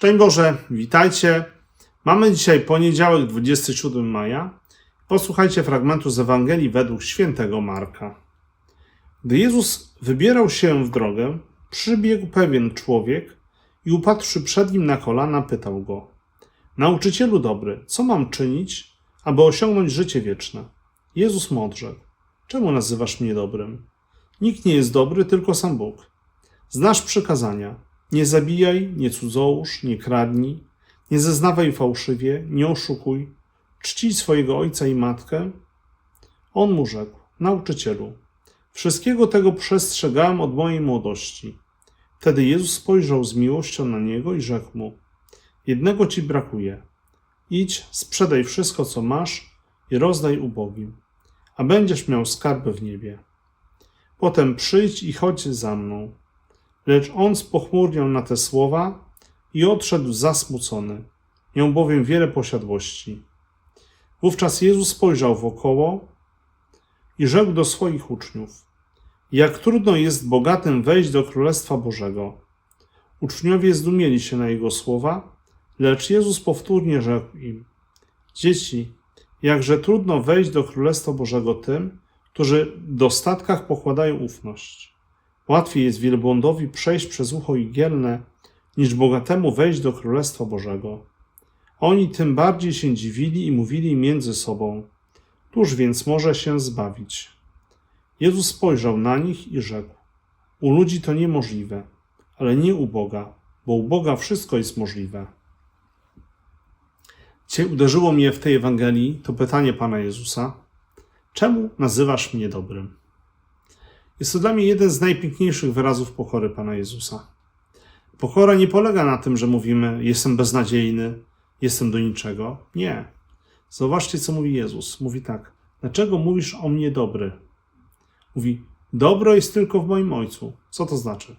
Szczęść Boże, witajcie. Mamy dzisiaj poniedziałek, 27 maja. Posłuchajcie fragmentu z Ewangelii według świętego Marka. Gdy Jezus wybierał się w drogę, przybiegł pewien człowiek i upadłszy przed nim na kolana, pytał go: Nauczycielu dobry, co mam czynić, aby osiągnąć życie wieczne? Jezus mu odrzekł: Czemu nazywasz mnie dobrym? Nikt nie jest dobry, tylko sam Bóg. Znasz przykazania: nie zabijaj, nie cudzołóż, nie kradnij, nie zeznawaj fałszywie, nie oszukuj, czcij swojego ojca i matkę. On mu rzekł: Nauczycielu, wszystkiego tego przestrzegałem od mojej młodości. Wtedy Jezus spojrzał z miłością na niego i rzekł mu: Jednego ci brakuje. Idź, sprzedaj wszystko, co masz i rozdaj ubogim, a będziesz miał skarby w niebie. Potem przyjdź i chodź za mną. Lecz on spochmurniał na te słowa i odszedł zasmucony. Miał bowiem wiele posiadłości. Wówczas Jezus spojrzał wokoło i rzekł do swoich uczniów: Jak trudno jest bogatym wejść do Królestwa Bożego. Uczniowie zdumieli się na jego słowa, lecz Jezus powtórnie rzekł im: Dzieci, jakże trudno wejść do Królestwa Bożego tym, którzy w dostatkach pokładają ufność. Łatwiej jest wielbłądowi przejść przez ucho igielne, niż bogatemu wejść do Królestwa Bożego. Oni tym bardziej się dziwili i mówili między sobą: Któż więc może się zbawić? Jezus spojrzał na nich i rzekł: U ludzi to niemożliwe, ale nie u Boga, bo u Boga wszystko jest możliwe. Dzisiaj uderzyło mnie w tej Ewangelii to pytanie Pana Jezusa: Czemu nazywasz mnie dobrym? Jest to dla mnie jeden z najpiękniejszych wyrazów pokory Pana Jezusa. Pokora nie polega na tym, że mówimy: Jestem beznadziejny, jestem do niczego. Nie. Zobaczcie, co mówi Jezus. Mówi tak: Dlaczego mówisz o mnie dobry? Mówi: Dobro jest tylko w moim Ojcu. Co to znaczy?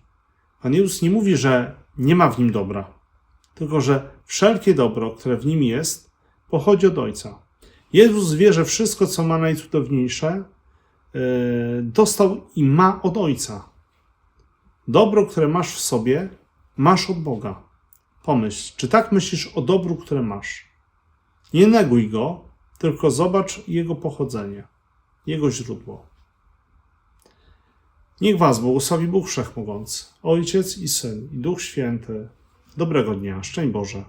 Pan Jezus nie mówi, że nie ma w nim dobra, tylko że wszelkie dobro, które w nim jest, pochodzi od Ojca. Jezus wie, że wszystko, co ma najcudowniejsze, dostał i ma od Ojca. Dobro, które masz w sobie, masz od Boga. Pomyśl, czy tak myślisz o dobru, które masz? Nie neguj go, tylko zobacz jego pochodzenie, jego źródło. Niech Was błogosławi Bóg Wszechmogący, Ojciec i Syn i Duch Święty. Dobrego dnia, szczęść Boże.